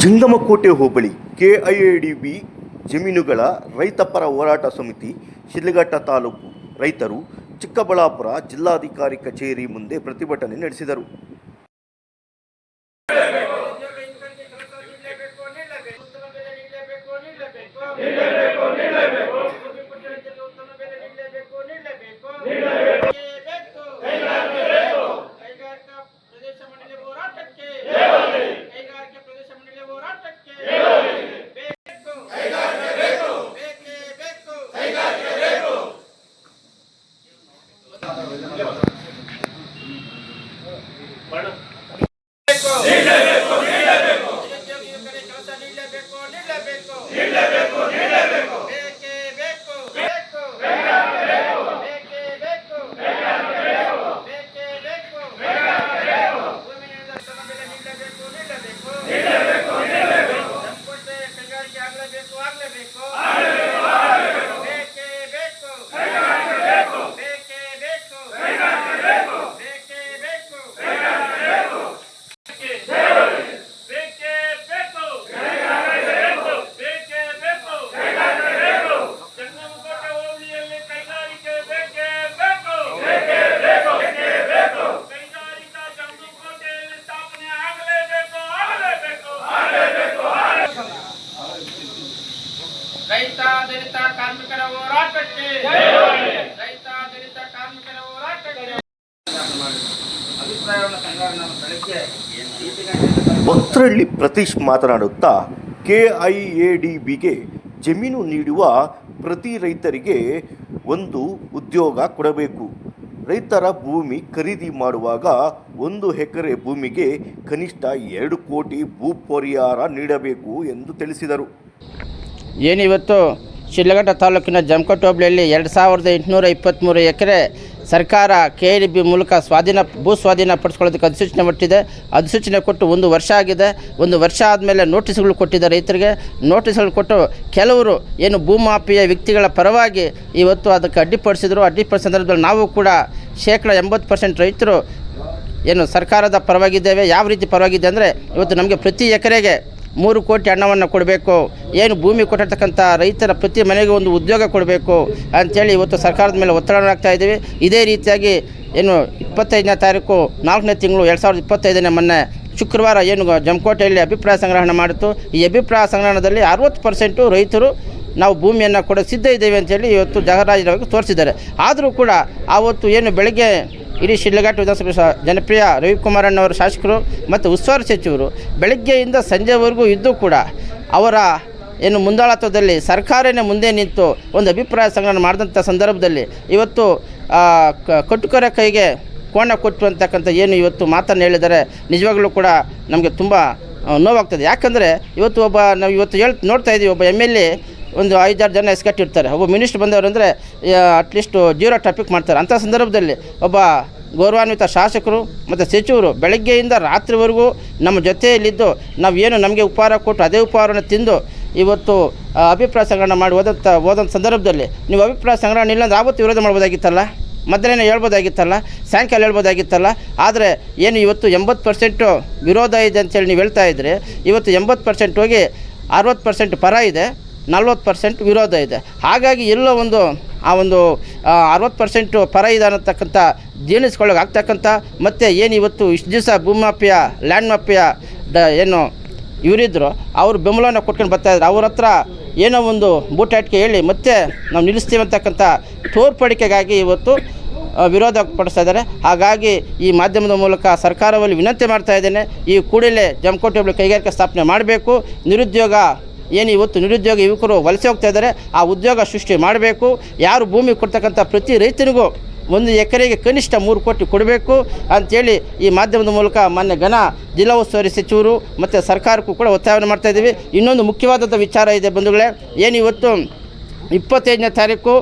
ಜಂಗಮಕೋಟೆ ಹೋಬಳಿ KIADB ಜಮೀನುಗಳ ರೈತಪರ ಹೋರಾಟ ಸಮಿತಿ, ಶಿಡ್ಲಘಟ್ಟ ತಾಲೂಕು ರೈತರು ಚಿಕ್ಕಬಳ್ಳಾಪುರ ಜಿಲ್ಲಾಧಿಕಾರಿ ಕಚೇರಿ ಮುಂದೆ ಪ್ರತಿಭಟನೆ ನಡೆಸಿದರು ಉದ್ಯೋಗ ಇನ್ಕಂಗೆ ಕೆಲಸ ನೀಡಲೇಬೇಕು ನೀಡಲೇಬೇಕು ಉತ್ತಮ ಬೆಲೆ ನೀಡಲೇಬೇಕು ನೀಡಲೇಬೇಕು ನೀಡಲೇಬೇಕು ಭೂಮಿ ಪುಟ್ಟ ರೈತರಿಗೆ ಉತ್ತಮ ಬೆಲೆ ನೀಡಲೇಬೇಕು ನೀಡಲೇಬೇಕು ಬೇಕು ಕೈಗಾರಿಕಾ ಪ್ರದೇಶ ಮಂಡಳಿ ಹೋರಾಟಕ್ಕೆ ಕೈಗಾರಿಕಾ ಪ್ರದೇಶ ಮಂಡಳಿ ಹೋರಾಟಕ್ಕೆ ಬೇಕು ಬೇಕೇ ಬೇಕು ಬೇಕು ನಿರುದ್ಯೋಗ ಯುವಕರಿಗೆ ಕೆಲಸ ನೀಡಲೇಬೇಕು ನೀಡಲೇಬೇಕು ನೀಡಲೇಬೇಕು ನೀಡಲೇಬೇಕು ಬೇಕೇ ಬೇಕು ಬೇಕು ಬೇಕೇ ಬೇಕು ಬೇಕೇ ಬೇಕು ಭೂಮಿ ನೀಡಿದ ಶ್ರಮ ಬೆಲೆ ನೀಡಲೇಬೇಕು ನೀಡಲೇಬೇಕು ನೀಡಲೇಬೇಕು ನೀಡಲೇಬೇಕು ಸಂಕೋಟೆ ಕೈಗಾರಿಕೆ ಆಗಲೇಬೇಕು ಆಗಲೇಬೇಕು ಬೇಕೇ ಬೇಕು ಬೇಕೇ ಬೇಕು ಬೇಕೇ ಬೇಕು ಬೇಕೇ ಬೇಕು ಬೇಕೇ ಬೇಕು ಜಂಗಮಕೋಟೆ ಹೋಬಳಿಯಲ್ಲಿ ಕೈಗಾರಿಕೆ ಬೇಕೇ ಬೇಕು ಕೈಗಾರಿಕಾ ಜಂಗಮಕೋಟೆಯಲ್ಲಿ ಸ್ಥಾಪನೆ ಆಗಲೇಬೇಕು ಆಗಲೇಬೇಕು ರೈತ ದಲಿತ ಕಾರ್ಮಿಕರ ಹೋರಾಟಕ್ಕೆ ರೈತ ದಲಿತ ಕಾರ್ಮಿಕರ ಹೋರಾಟಕ್ಕೆ ಅಭಿಪ್ರಾಯವನ್ನು ಸಂಗ್ರಹ ನಾವು ಬೆಳಗ್ಗೆ ಐದು ಗಂಟೆಯಿಂದ ಭಕ್ತರಳ್ಳಿ ಪ್ರತೀಶ್ ಮಾತನಾಡುತ್ತಾ ಕೆಐಎಡಿಬಿಗೆ ಜಮೀನು ನೀಡುವ ಪ್ರತಿ ರೈತರಿಗೆ ಒಂದು ಉದ್ಯೋಗ ಕೊಡಬೇಕು. ರೈತರ ಭೂಮಿ ಖರೀದಿ ಮಾಡುವಾಗ ಒಂದು ಎಕರೆ ಭೂಮಿಗೆ ಕನಿಷ್ಠ ಎರಡು ಕೋಟಿ ಭೂ ಪರಿಹಾರ ನೀಡಬೇಕು ಎಂದು ತಿಳಿಸಿದರು. ಏನಿವತ್ತು? ಶಿಡ್ಲಘಟ್ಟ ತಾಲೂಕಿನ ಜಮಕೋಟೆ ಹೋಬಳಿಯಲ್ಲಿ ಎರಡು ಸಾವಿರದ ಎಂಟುನೂರ ಇಪ್ಪತ್ತ್ಮೂರು ಎಕರೆ ಸರ್ಕಾರ ಕೆ ಡಿ ಬಿ ಮೂಲಕ ಸ್ವಾಧೀನ, ಭೂ ಸ್ವಾಧೀನ ಪಡಿಸ್ಕೊಳ್ಳೋದಕ್ಕೆ ಅಧಿಸೂಚನೆ ಕೊಟ್ಟಿದೆ ಅಧಿಸೂಚನೆ ಕೊಟ್ಟು ಒಂದು ವರ್ಷ ಆಗಿದೆ. ಒಂದು ವರ್ಷ ಆದಮೇಲೆ ನೋಟಿಸ್ಗಳು ಕೊಟ್ಟಿದೆ ರೈತರಿಗೆ. ನೋಟಿಸ್ಗಳು ಕೊಟ್ಟು ಕೆಲವರು ಏನು ಭೂಮಾಪಿಯ ವ್ಯಕ್ತಿಗಳ ಪರವಾಗಿ ಇವತ್ತು ಅದಕ್ಕೆ ಅಡ್ಡಿಪಡಿಸಿದ್ರು. ಅಡ್ಡಿಪಡಿಸಿದ ಸಂದರ್ಭದಲ್ಲಿ ನಾವು ಕೂಡ ಶೇಕಡ ಎಂಬತ್ತು ಪರ್ಸೆಂಟ್ ರೈತರು ಏನು ಸರ್ಕಾರದ ಪರವಾಗಿದ್ದೇವೆ, ಯಾವ ರೀತಿ ಪರವಾಗಿದೆ ಅಂದರೆ ಇವತ್ತು ನಮಗೆ ಪ್ರತಿ ಎಕರೆಗೆ ಮೂರು ಕೋಟಿ ಹಣವನ್ನು ಕೊಡಬೇಕು. ಏನು ಭೂಮಿ ಕೊಟ್ಟಿರ್ತಕ್ಕಂಥ ರೈತರ ಪ್ರತಿ ಮನೆಗೆ ಒಂದು ಉದ್ಯೋಗ ಕೊಡಬೇಕು ಅಂಥೇಳಿ ಇವತ್ತು ಸರ್ಕಾರದ ಮೇಲೆ ಒತ್ತಡ ಆಗ್ತಾ ಇದ್ದೀವಿ. ಇದೇ ರೀತಿಯಾಗಿ ಏನು ಇಪ್ಪತ್ತೈದನೇ ತಾರೀಕು ನಾಲ್ಕನೇ ತಿಂಗಳು ಎರಡು ಸಾವಿರದ ಇಪ್ಪತ್ತೈದನೇ ಮೊನ್ನೆ ಶುಕ್ರವಾರ ಏನು ಜಮಕೋಟೆಯಲ್ಲಿ ಅಭಿಪ್ರಾಯ ಸಂಗ್ರಹಣ ಮಾಡಿತು ಈ ಅಭಿಪ್ರಾಯ ಸಂಗ್ರಹಣದಲ್ಲಿ ಅರುವತ್ತು ಪರ್ಸೆಂಟು ರೈತರು ನಾವು ಭೂಮಿಯನ್ನು ಕೊಡೋ ಸಿದ್ಧ ಇದ್ದೇವೆ ಅಂತೇಳಿ ಇವತ್ತು ಜಗರಾಜರವರಿಗೆ ತೋರಿಸಿದ್ದಾರೆ. ಆದರೂ ಕೂಡ ಆವತ್ತು ಏನು ಬೆಳಗ್ಗೆ ಇಡೀ ಶಿಡ್ಲಘಾಟ್ ವಿಧಾನಸಭೆ ಜನಪ್ರಿಯ ರವಿಕುಮಾರಣ್ಣವರ ಶಾಸಕರು ಮತ್ತು ಉಸ್ತುವಾರಿ ಸಚಿವರು. ಬೆಳಗ್ಗೆಯಿಂದ ಸಂಜೆವರೆಗೂ ಇದ್ದು ಕೂಡ ಅವರ ಏನು ಮುಂದಾಳತ್ವದಲ್ಲಿ ಸರ್ಕಾರನೇ ಮುಂದೆ ನಿಂತು ಒಂದು ಅಭಿಪ್ರಾಯ ಸಂಗ್ರಹಣ ಮಾಡಿದಂಥ ಸಂದರ್ಭದಲ್ಲಿ ಇವತ್ತು ಕಟ್ಟುಕರ ಕೈಗೆ ಕೋಣ ಕೊಟ್ಟು ಅಂತಕ್ಕಂಥ ಏನು ಇವತ್ತು ಮಾತನ್ನು ಹೇಳಿದರೆ ನಿಜವಾಗ್ಲೂ ಕೂಡ ನಮಗೆ ತುಂಬ ನೋವಾಗ್ತದೆ. ಯಾಕಂದರೆ ಇವತ್ತು ಒಬ್ಬ ನಾವು ಇವತ್ತು ಹೇಳ್, ನೋಡ್ತಾ ಇದ್ದೀವಿ ಒಬ್ಬ ಎಂ ಎಲ್ ಎ ಒಂದು ಐದಾರು ಜನ ಎಸ್ಕಟ್ಟಿರ್ತಾರೆ ಒಬ್ಬ ಮಿನಿಸ್ಟ್ರ್ ಬಂದವರು ಅಂದರೆ ಅಟ್ಲೀಸ್ಟ್ ಜೀರೋ ಟಾಪಿಕ್ ಮಾಡ್ತಾರೆ. ಅಂಥ ಸಂದರ್ಭದಲ್ಲಿ ಒಬ್ಬ ಗೌರವಾನ್ವಿತ ಶಾಸಕರು ಮತ್ತು ಸಚಿವರು ಬೆಳಗ್ಗೆಯಿಂದ ರಾತ್ರಿವರೆಗೂ ನಮ್ಮ ಜೊತೆಯಲ್ಲಿದ್ದು ನಾವು ಏನು ನಮಗೆ ಉಪಹಾರ ಕೊಟ್ಟು ಅದೇ ಉಪಹಾರನ ತಿಂದು ಇವತ್ತು ಅಭಿಪ್ರಾಯ ಸಂಗ್ರಹಣ ಮಾಡಿ ಹೋದಂಥ ಹೋದಂಥ ಸಂದರ್ಭದಲ್ಲಿ ನೀವು ಅಭಿಪ್ರಾಯ ಸಂಗ್ರಹಣ ಇಲ್ಲ ಅಂದ್ರೆ ಆವತ್ತು ವಿರೋಧ ಮಾಡ್ಬೋದಾಗಿತ್ತಲ್ಲ? ಮಧ್ಯಾಹ್ನ ಹೇಳ್ಬೋದಾಗಿತ್ತಲ್ಲ? ಸಾಯಂಕಾಲ ಹೇಳ್ಬೋದಾಗಿತ್ತಲ್ಲ? ಆದರೆ ಏನು ಇವತ್ತು ಎಂಬತ್ತು ಪರ್ಸೆಂಟು ವಿರೋಧ ಇದೆ ಅಂತೇಳಿ ನೀವು ಹೇಳ್ತಾ ಇದ್ದರೆ ಇವತ್ತು ಎಂಬತ್ತು ಪರ್ಸೆಂಟ್ ಹೋಗಿ ಅರವತ್ತು ಪರ್ಸೆಂಟ್ ಪರ ಇದೆ. ನಲ್ವತ್ತು ಪರ್ಸೆಂಟ್ ವಿರೋಧ ಇದೆ. ಹಾಗಾಗಿ ಎಲ್ಲೋ ಒಂದು, ಆ ಒಂದು ಅರವತ್ತು ಪರ್ಸೆಂಟು ಪರ ಇದೆ ಅನ್ನತಕ್ಕಂಥ ಜೀರ್ಣಿಸ್ಕೊಳ್ಳೋಕೆ ಆಗ್ತಕ್ಕಂಥ ಮತ್ತು ಏನು ಇವತ್ತು ಇಷ್ಟು ದಿವಸ ಭೂಮಾಪಿಯ ಲ್ಯಾಂಡ್ ಮಾಪಿಯ ಡ, ಏನು ಇವರಿದ್ದರು ಅವರು ಬೆಂಬಲನ ಕೊಟ್ಕೊಂಡು ಬರ್ತಾಯಿದ್ರು ಅವ್ರ ಹತ್ರ ಏನೋ ಒಂದು ಬೂಟಾಟಿಕೆ ಹೇಳಿ, ಮತ್ತೆ ನಾವು ನಿಲ್ಲಿಸ್ತೀವಿ ಅಂತಕ್ಕಂಥ ತೋರ್ಪಡಿಕೆಗಾಗಿ ಇವತ್ತು ವಿರೋಧ ಪಡಿಸ್ತಾ ಇದ್ದಾರೆ. ಹಾಗಾಗಿ ಈ ಮಾಧ್ಯಮದ ಮೂಲಕ ಸರ್ಕಾರದಲ್ಲಿ ವಿನಂತಿ ಮಾಡ್ತಾ ಇದ್ದೇನೆ, ಈ ಕೂಡಲೇ ಜಮಕೋಟೆ ಕೈಗಾರಿಕಾ ಸ್ಥಾಪನೆ ಮಾಡಬೇಕು, ನಿರುದ್ಯೋಗ ಏನು ಇವತ್ತು ನಿರುದ್ಯೋಗ ಯುವಕರು ವಲಸೆ ಹೋಗ್ತಾ ಇದ್ದಾರೆ, ಆ ಉದ್ಯೋಗ ಸೃಷ್ಟಿ ಮಾಡಬೇಕು. ಯಾರು ಭೂಮಿ ಕೊಡ್ತಕ್ಕಂಥ ಪ್ರತಿ ರೈತನಿಗೂ ಒಂದು ಎಕರೆಗೆ ಕನಿಷ್ಠ ಮೂರು ಕೋಟಿ ಕೊಡಬೇಕು ಅಂಥೇಳಿ ಈ ಮಾಧ್ಯಮದ ಮೂಲಕ ಮಾನ್ಯ ಘನ ಜಿಲ್ಲಾ ಉಸ್ತುವಾರಿ ಸಚಿವರು ಮತ್ತು ಸರ್ಕಾರಕ್ಕೂ ಕೂಡ ಒತ್ತಾಯವನ್ನು ಮಾಡ್ತಾಯಿದ್ದೀವಿ ಇನ್ನೊಂದು ಮುಖ್ಯವಾದಂಥ ವಿಚಾರ ಇದೆ ಬಂಧುಗಳೇ, ಏನು ಇವತ್ತು ಇಪ್ಪತ್ತೈದನೇ ತಾರೀಕು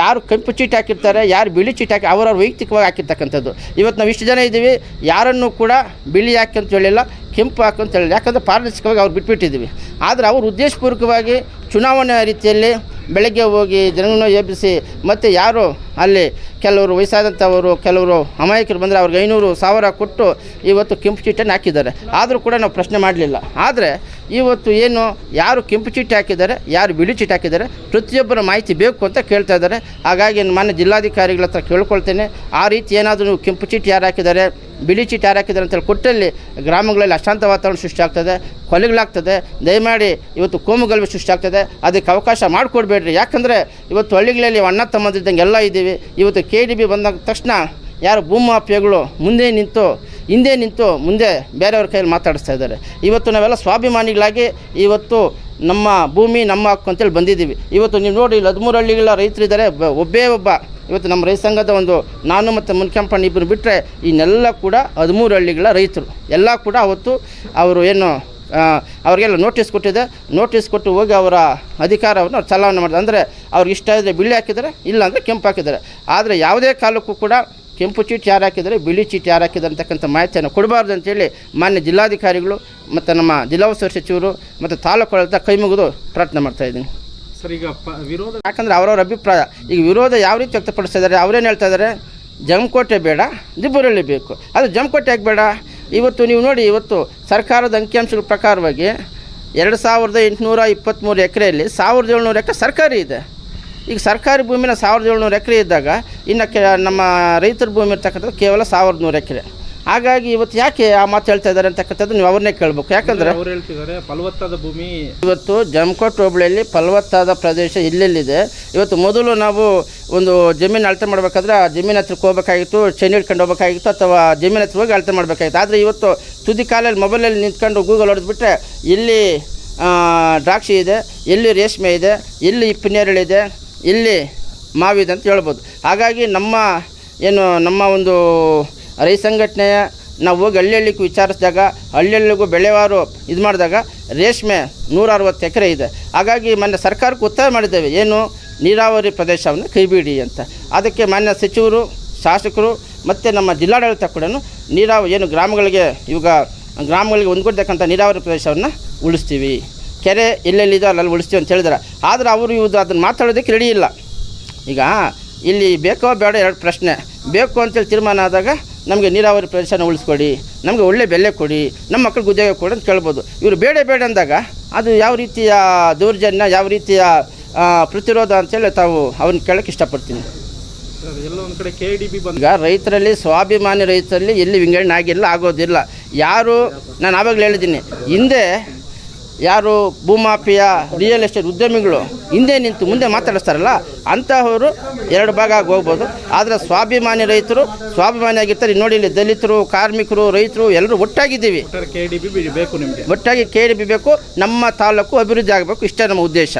ಯಾರು ಕೆಂಪು ಚೀಟಿ ಹಾಕಿರ್ತಾರೆ, ಯಾರು ಬಿಳಿ ಚೀಟಿ ಹಾಕಿ, ಅವರವ್ರ ವೈಯಕ್ತಿಕವಾಗಿ ಹಾಕಿರ್ತಕ್ಕಂಥದ್ದು. ಇವತ್ತು ನಾವು ಇಷ್ಟು ಜನ ಇದ್ದೀವಿ, ಯಾರನ್ನು ಕೂಡ ಬಿಳಿ ಹಾಕಿ ಅಂತ ಹೇಳಿಲ್ಲ, ಕೆಂಪು ಹಾಕು ಅಂತ ಹೇಳಿಲ್ಲ. ಯಾಕಂದರೆ ಪಾರದರ್ಶಕವಾಗಿ ಅವ್ರು ಬಿಟ್ಬಿಟ್ಟಿದ್ದೀವಿ. ಆದರೆ ಅವರು ಉದ್ದೇಶಪೂರ್ವಕವಾಗಿ ಚುನಾವಣೆ ರೀತಿಯಲ್ಲಿ ಬೆಳಗ್ಗೆ ಹೋಗಿ ಜನಗಳನ್ನ ಎಬ್ಬಿಸಿ, ಮತ್ತು ಯಾರು ಅಲ್ಲಿ ಕೆಲವರು ವಯಸ್ಸಾದಂಥವರು, ಕೆಲವರು ಅಮಾಯಕರು ಬಂದರೆ ಅವ್ರಿಗೆ ಐನೂರು ಸಾವಿರ ಕೊಟ್ಟು ಇವತ್ತು ಕೆಂಪು ಚೀಟನ್ನು ಹಾಕಿದ್ದಾರೆ. ಆದರೂ ಕೂಡ ನಾವು ಪ್ರಶ್ನೆ ಮಾಡಲಿಲ್ಲ. ಆದರೆ ಇವತ್ತು ಏನು, ಯಾರು ಕೆಂಪು ಚೀಟಿ ಹಾಕಿದ್ದಾರೆ, ಯಾರು ಬಿಳಿ ಚೀಟಿ ಹಾಕಿದ್ದಾರೆ, ಪ್ರತಿಯೊಬ್ಬರ ಮಾಹಿತಿ ಬೇಕು ಅಂತ ಕೇಳ್ತಾ ಇದ್ದಾರೆ. ಹಾಗಾಗಿ ಮಾನ್ಯ ಜಿಲ್ಲಾಧಿಕಾರಿಗಳ ಹತ್ರ ಕೇಳ್ಕೊಳ್ತೇನೆ. ಆ ರೀತಿ ಏನಾದರೂ ಕೆಂಪು ಚೀಟಿ ಯಾರು ಹಾಕಿದ್ದಾರೆ, ಬಿಳಿ ಚೀಟಿ ಯಾರು ಹಾಕಿದ್ದಾರೆ ಅಂತೇಳಿ ಕೊಟ್ಟಲ್ಲಿ ಗ್ರಾಮಗಳಲ್ಲಿ ಅಶಾಂತ ವಾತಾವರಣ ಸೃಷ್ಟಿ ಆಗ್ತದೆ, ಕೊಲೆಗಳಾಗ್ತದೆ. ದಯಮಾಡಿ ಇವತ್ತು ಕೋಮುಗಲ್ಭೆ ಸೃಷ್ಟಿ ಆಗ್ತದೆ. ಅದಕ್ಕೆ ಅವಕಾಶ ಮಾಡಿಕೊಡ್ಬೇಡ್ರಿ. ಯಾಕಂದರೆ ಇವತ್ತು ಹಳ್ಳಿಗಳಲ್ಲಿ ಅಣ್ಣ ತಮ್ಮದಿದ್ದಂಗೆ ಎಲ್ಲ ಇದ್ದೀವಿ. ಇವತ್ತು ಕೆ ಡಿ ಬಿ ಬಂದ ತಕ್ಷಣ ಯಾರು ಭೂಮಾಫಿಯಗಳು ಮುಂದೆ ನಿಂತು ಹಿಂದೆ ನಿಂತು ಮುಂದೆ ಬೇರೆಯವ್ರ ಕೈಯಲ್ಲಿ ಮಾತಾಡಿಸ್ತಾ ಇದ್ದಾರೆ. ಇವತ್ತು ನಾವೆಲ್ಲ ಸ್ವಾಭಿಮಾನಿಗಳಾಗಿ ಇವತ್ತು ನಮ್ಮ ಭೂಮಿ, ನಮ್ಮ ಹಕ್ಕು ಅಂತೇಳಿ ಬಂದಿದ್ದೀವಿ. ಇವತ್ತು ನೀವು ನೋಡಿ ಇಲ್ಲಿ ಹದಿಮೂರು ಹಳ್ಳಿಗಳ ರೈತರಿದ್ದಾರೆ. ಬ- ಒಬ್ಬೇ ಒಬ್ಬ. ಇವತ್ತು ನಮ್ಮ ರೈತ ಸಂಘದ ಒಂದು ನಾನು ಮತ್ತು ಮುನ್ಕೆಂಪಣ್ಣ ಇಬ್ಬರು ಬಿಟ್ಟರೆ ಇನ್ನೆಲ್ಲ ಕೂಡ ಹದಿಮೂರು ಹಳ್ಳಿಗಳ ರೈತರು. ಎಲ್ಲ ಕೂಡ ಅವತ್ತು ಅವರು ಏನು ಅವರಿಗೆಲ್ಲ ನೋಟಿಸ್ ಕೊಟ್ಟಿದೆ. ನೋಟಿಸ್ ಕೊಟ್ಟು ಹೋಗಿ ಅವರ ಅಧಿಕಾರವನ್ನು ಚಲಾವಣೆ ಮಾಡಿದೆ ಅಂದರೆ ಅವ್ರಿಗೆ ಇಷ್ಟ ಇದ್ದರೆ ಬಿಳಿ ಹಾಕಿದ್ದಾರೆ ಇಲ್ಲಾಂದರೆ ಕೆಂಪು ಹಾಕಿದ್ದಾರೆ. ಆದರೆ ಯಾವುದೇ ಕಾಲಕ್ಕೂ ಕೂಡ ಕೆಂಪು ಚೀಟಿ ಯಾರು ಹಾಕಿದರೆ ಬಿಳಿ ಚೀಟಿ ಯಾರು ಹಾಕಿದ್ದಾರೆ ಅಂತಕ್ಕಂಥ ಮಾಹಿತಿಯನ್ನು ಕೊಡಬಾರ್ದು ಅಂತೇಳಿ ಮಾನ್ಯ ಜಿಲ್ಲಾಧಿಕಾರಿಗಳು ಮತ್ತು ನಮ್ಮ ಜಿಲ್ಲಾ ಉಸ್ತುವಾರಿ ಸಚಿವರು ಮತ್ತು ತಾಲೂಕು ಆಡಳಿತ ಕೈ ಮುಗಿದು ಪ್ರಾರ್ಥನೆ ಮಾಡ್ತಾಯಿದ್ದೀನಿ ಸರ್ ಈಗ ವಿರೋಧ ಯಾಕಂದರೆ ಅವರವ್ರ ಅಭಿಪ್ರಾಯ ಈಗ ವಿರೋಧ ಯಾವ ರೀತಿ ವ್ಯಕ್ತಪಡಿಸ್ತಾ ಇದ್ದಾರೆ ಅವ್ರೇನು ಹೇಳ್ತಾ ಇದ್ದಾರೆ ಜಮಕೋಟೆ ಬೇಡ ದಿಬ್ಬುರಳ್ಳಿ ಬೇಕು. ಅದು ಜಮಕೋಟೆ ಯಾಕೆ ಬೇಡ? ಇವತ್ತು ನೀವು ನೋಡಿ ಇವತ್ತು ಸರ್ಕಾರದ ಅಂಕಿಅಂಶಗಳ ಪ್ರಕಾರವಾಗಿ ಎರಡು ಸಾವಿರದ ಎಂಟುನೂರ ಇಪ್ಪತ್ತ್ಮೂರು ಎಕರೆಯಲ್ಲಿ ಸಾವಿರದ ಏಳ್ನೂರು ಎಕರೆ ಸರ್ಕಾರಿ ಇದೆ. ಈಗ ಸರ್ಕಾರಿ ಭೂಮಿನ ಸಾವಿರದ ಏಳ್ನೂರು ಎಕರೆ ಇದ್ದಾಗ ಇನ್ನು ಕೆ ನಮ್ಮ ರೈತರ ಭೂಮಿ ಇರ್ತಕ್ಕಂಥದ್ದು ಕೇವಲ ಸಾವಿರದ ನೂರು ಎಕರೆ. ಹಾಗಾಗಿ ಇವತ್ತು ಯಾಕೆ ಆ ಮಾತು ಹೇಳ್ತಾ ಇದ್ದಾರೆ ಅಂತಕ್ಕಂಥದ್ದು ನೀವು ಅವ್ರನ್ನೇ ಕೇಳಬೇಕು. ಯಾಕಂದರೆ ಅವ್ರು ಹೇಳ್ತಿದ್ದಾರೆ ಫಲವತ್ತಾದ ಭೂಮಿ ಇವತ್ತು ಜಮಕೋಟ್ ಹೋಬಳಿಯಲ್ಲಿ ಫಲವತ್ತಾದ ಪ್ರದೇಶ ಇಲ್ಲೆಲ್ಲಿದೆ. ಇವತ್ತು ಮೊದಲು ನಾವು ಒಂದು ಜಮೀನು ಅಳತೆ ಮಾಡಬೇಕಾದ್ರೆ ಆ ಜಮೀನು ಹತ್ರಕ್ಕೆ ಹೋಗಬೇಕಾಗಿತ್ತು ಚೆನ್ನ ಹಿಡ್ಕೊಂಡು ಹೋಗಬೇಕಾಗಿತ್ತು ಅಥವಾ ಜಮೀನು ಹತ್ರ ಹೋಗಿ ಅಳತೆ ಮಾಡಬೇಕಾಗಿತ್ತು. ಆದರೆ ಇವತ್ತು ತುದಿ ಕಾಲಲ್ಲಿ ಮೊಬೈಲಲ್ಲಿ ನಿಂತ್ಕೊಂಡು ಗೂಗಲ್ ಹೊಡೆದ್ಬಿಟ್ರೆ ಇಲ್ಲಿ ದ್ರಾಕ್ಷಿ ಇದೆ ಎಲ್ಲಿ ರೇಷ್ಮೆ ಇದೆ ಎಲ್ಲಿ ಇಪ್ಪನೇರಳಿದೆ ಇಲ್ಲಿ ಮಾವಿದೆ ಅಂತ ಹೇಳ್ಬೋದು. ಹಾಗಾಗಿ ನಮ್ಮ ಏನು ನಮ್ಮ ಒಂದು ರೈತ ಸಂಘಟನೆಯ ನಾವು ಹೋಗಿ ಹಳ್ಳಿ ಹಳ್ಳಿಗೆ ವಿಚಾರಿಸಿದಾಗ ಹಳ್ಳಿಗೂ ಬೆಳೆವಾರು ಇದು ಮಾಡಿದಾಗ ರೇಷ್ಮೆ ನೂರ ಅರವತ್ತು ಎಕರೆ ಇದೆ. ಹಾಗಾಗಿ ಮೊನ್ನೆ ಸರ್ಕಾರಕ್ಕೆ ಒತ್ತಾಯ ಮಾಡಿದ್ದೇವೆ. ಏನು ನೀರಾವರಿ ಪ್ರದೇಶವನ್ನು ಕೈಬಿಡಿ ಅಂತ. ಅದಕ್ಕೆ ಮಾನ್ಯ ಸಚಿವರು, ಶಾಸಕರು ಮತ್ತು ನಮ್ಮ ಜಿಲ್ಲಾಡಳಿತ ಕೂಡ ನೀರಾವರಿ ಏನು ಗ್ರಾಮಗಳಿಗೆ ಇವಾಗ ಗ್ರಾಮಗಳಿಗೆ ಹೊಂದ್ಕೊಡ್ತಕ್ಕಂಥ ನೀರಾವರಿ ಪ್ರದೇಶವನ್ನು ಉಳಿಸ್ತೀವಿ. ಕೆರೆ ಎಲ್ಲೆಲ್ಲಿದೆ ಅಲ್ಲಲ್ಲಿ ಉಳಿಸ್ತೀವಿ ಅಂತ ಹೇಳಿದ್ರೆ. ಆದರೆ ಅವರು ಇವ್ರು ಅದನ್ನು ಮಾತಾಡೋದಕ್ಕೆ ರೆಡಿ ಇಲ್ಲ. ಈಗ ಇಲ್ಲಿ ಬೇಕೋ ಬೇಡ ಎರಡು ಪ್ರಶ್ನೆ. ಬೇಕು ಅಂತೇಳಿ ತೀರ್ಮಾನ ಆದಾಗ ನಮಗೆ ನೀರಾವರಿ ಪ್ರದೇಶನ ಉಳಿಸ್ಕೊಡಿ ನಮಗೆ ಒಳ್ಳೆ ಬೆಲೆ ಕೊಡಿ ನಮ್ಮ ಮಕ್ಕಳಿಗೆ ಉದ್ಯೋಗ ಕೊಡಿ ಅಂತ ಕೇಳ್ಬೋದು. ಇವರು ಬೇಡ ಬೇಡ ಅಂದಾಗ ಅದು ಯಾವ ರೀತಿಯ ದೌರ್ಜನ್ಯ ಯಾವ ರೀತಿಯ ಪ್ರತಿರೋಧ ಅಂತೇಳಿ ತಾವು ಅವ್ರನ್ನ ಕೇಳೋಕ್ಕೆ ಇಷ್ಟಪಡ್ತೀನಿ. ಸರ್ ಎಲ್ಲ ಒಂದು ಕಡೆ ಕೆ ಡಿ ಬಿ ಬಂದ ಈಗ ರೈತರಲ್ಲಿ ಸ್ವಾಭಿಮಾನಿ ರೈತರಲ್ಲಿ ಎಲ್ಲಿ ವಿಂಗಡಣೆ ಆಗಿಲ್ಲ ಆಗೋದಿಲ್ಲ. ಯಾರು ನಾನು ಆವಾಗಲೇ ಹೇಳಿದ್ದೀನಿ. ಹಿಂದೆ ಯಾರು ಭೂಮಾಫಿಯ ರಿಯಲ್ ಎಸ್ಟೇಟ್ ಉದ್ಯಮಿಗಳು ಹಿಂದೆ ನಿಂತು ಮುಂದೆ ಮಾತಾಡಿಸ್ತಾರಲ್ಲ ಅಂತಹವರು ಎರಡು ಭಾಗ ಆಗಿ ಹೋಗ್ಬೋದು. ಆದರೆ ಸ್ವಾಭಿಮಾನಿ ರೈತರು ಸ್ವಾಭಿಮಾನಿ ಆಗಿರ್ತಾರೆ. ನೋಡಿ ಇಲ್ಲಿ ದಲಿತರು ಕಾರ್ಮಿಕರು ರೈತರು ಎಲ್ಲರೂ ಒಟ್ಟಾಗಿದ್ದೀವಿ. ಕೆ ಡಿ ಬೇಕು ನಿಮಗೆ. ಒಟ್ಟಾಗಿ ಕೇಳಿ ಬೇಕು ನಮ್ಮ ತಾಲೂಕು ಅಭಿವೃದ್ಧಿ ಆಗಬೇಕು. ಇಷ್ಟೇ ನಮ್ಮ ಉದ್ದೇಶ.